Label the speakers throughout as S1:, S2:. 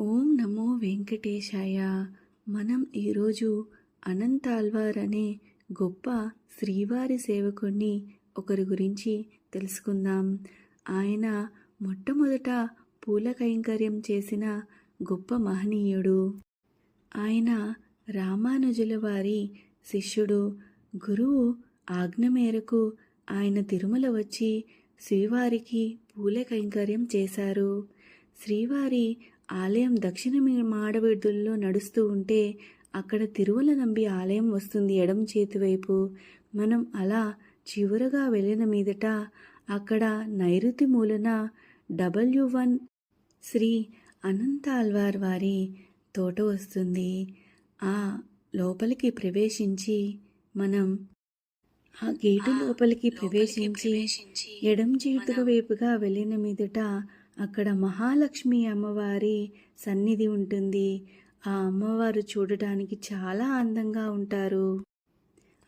S1: ఓం నమో వెంకటేశాయ. మనం ఈరోజు అనంతాల్వార్ అనే గొప్ప శ్రీవారి సేవకుడిని ఒకరి గురించి తెలుసుకుందాం. ఆయన మొట్టమొదట పూల కైంకర్యం చేసిన గొప్ప మహనీయుడు. ఆయన రామానుజుల వారి శిష్యుడు. గురువు ఆజ్ఞ మేరకు ఆయన తిరుమల వచ్చి శ్రీవారికి పూల కైంకర్యం చేశారు. శ్రీవారి ఆలయం దక్షిణ మాడవీధుల్లో నడుస్తూ ఉంటే అక్కడ తిరుమల నంబి ఆలయం వస్తుంది ఎడం చేతి వైపు. మనం అలా చివరగా వెళ్ళిన మీదట అక్కడ నైరుతి మూలన డబ్ల్యూ వన్ శ్రీ అనంతాల్వార్ వారి తోట వస్తుంది. ఆ లోపలికి ప్రవేశించి మనం ఆ గేటు లోపలికి ప్రవేశించి ఎడం చేతుకు వైపుగా వెళ్ళిన మీదట అక్కడ మహాలక్ష్మి అమ్మవారి సన్నిధి ఉంటుంది. ఆ అమ్మవారు చూడటానికి చాలా అందంగా ఉంటారు.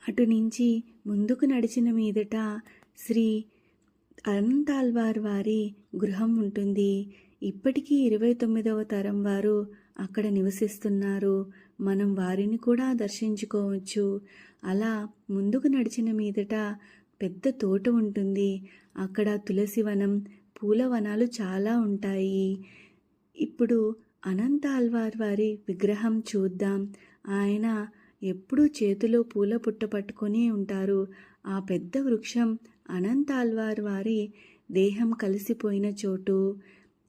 S1: అటు నుంచి ముందుకు నడిచిన మీదట శ్రీ అనంతాల్వార్ వారి గృహం ఉంటుంది. ఇప్పటికీ ఇరవై తొమ్మిదవ తరం వారు అక్కడ నివసిస్తున్నారు. మనం వారిని కూడా దర్శించుకోవచ్చు. అలా ముందుకు నడిచిన మీదట పెద్ద తోట ఉంటుంది. అక్కడ తులసి వనం పూల వనాలు చాలా ఉంటాయి. ఇప్పుడు అనంత ఆల్వార్ వారి విగ్రహం చూద్దాం. ఆయన ఎప్పుడూ చేతిలో పూల పుట్ట పట్టుకొని ఉంటారు. ఆ పెద్ద వృక్షం అనంత ఆల్వార్ వారి దేహం కలిసిపోయిన చోటు.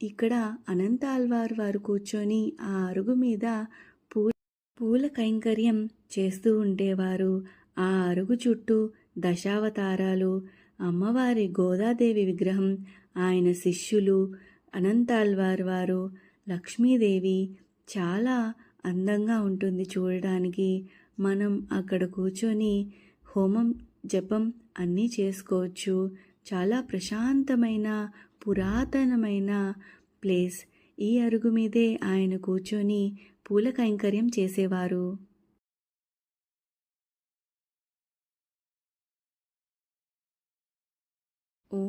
S1: ఇక్కడ అనంత ఆల్వార్ వారు కూర్చొని ఆ అరుగు మీద పూ పూల కైంకర్యం చేస్తూ ఉండేవారు. ఆ అరుగు చుట్టూ దశావతారాలు. అమ్మవారి గోదాదేవి విగ్రహం ఆయన శిష్యులు అనంతాల్వార్ వారు లక్ష్మీదేవి చాలా అందంగా ఉంటుంది చూడడానికి. మనం అక్కడ కూర్చొని హోమం జపం అన్నీ చేసుకోవచ్చు. చాలా ప్రశాంతమైన పురాతనమైన ప్లేస్. ఈ అరుగు మీదే ఆయన కూర్చొని పూల కైంకర్యం చేసేవారు. ఓ